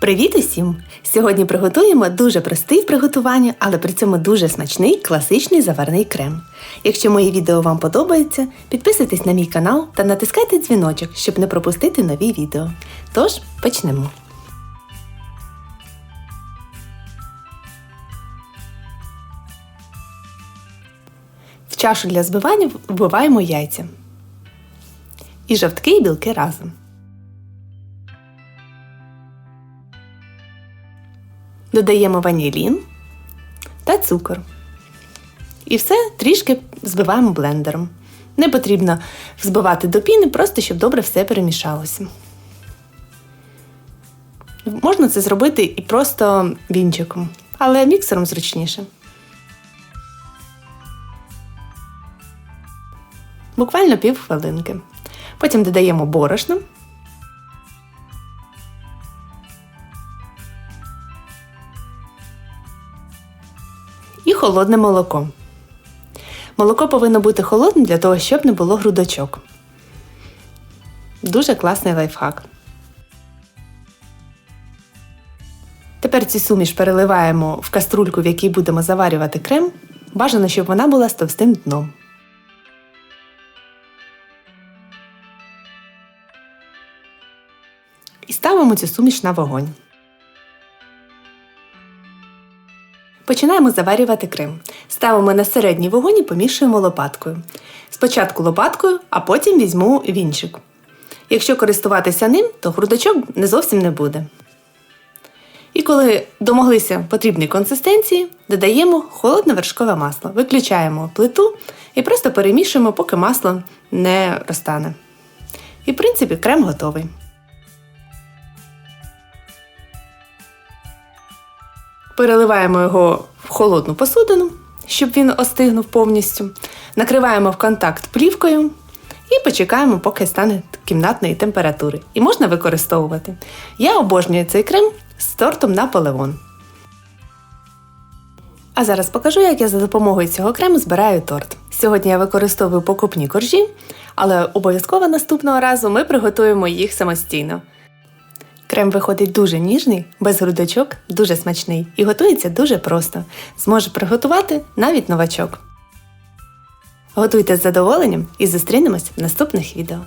Привіт усім! Сьогодні приготуємо дуже простий в приготуванні, але при цьому дуже смачний класичний заварний крем. Якщо мої відео вам подобаються, підписуйтесь на мій канал та натискайте дзвіночок, щоб не пропустити нові відео. Тож почнемо. В чашу для збивання вбиваємо яйця. І жовтки і білки разом. Додаємо ванілін та цукор. І все трішки збиваємо блендером. Не потрібно взбивати до піни, просто щоб добре все перемішалося. Можна це зробити і просто вінчиком, але міксером зручніше. Буквально пів хвилинки. Потім додаємо борошно. І холодне молоко. Молоко повинно бути холодним для того, щоб не було грудочок. Дуже класний лайфхак. Тепер цю суміш переливаємо в каструльку, в якій будемо заварювати крем. Бажано, щоб вона була з товстим дном. І ставимо цю суміш на вогонь. Починаємо заварювати крем. Ставимо на середній вогонь і помішуємо лопаткою. Спочатку лопаткою, а потім візьму вінчик. Якщо користуватися ним, то грудочок не зовсім не буде. І коли домоглися потрібної консистенції, додаємо холодне вершкове масло, виключаємо плиту і просто перемішуємо, поки масло не розтане. І, в принципі, крем готовий. Переливаємо його в холодну посудину, щоб він остигнув повністю. Накриваємо в контакт плівкою і почекаємо, поки стане кімнатної температури. І можна використовувати. Я обожнюю цей крем з тортом Наполеон. А зараз покажу, як я за допомогою цього крему збираю торт. Сьогодні я використовую покупні коржі, але обов'язково наступного разу ми приготуємо їх самостійно. Крем виходить дуже ніжний, без грудочок, дуже смачний і готується дуже просто. Зможе приготувати навіть новачок. Готуйте з задоволенням і зустрінемось в наступних відео.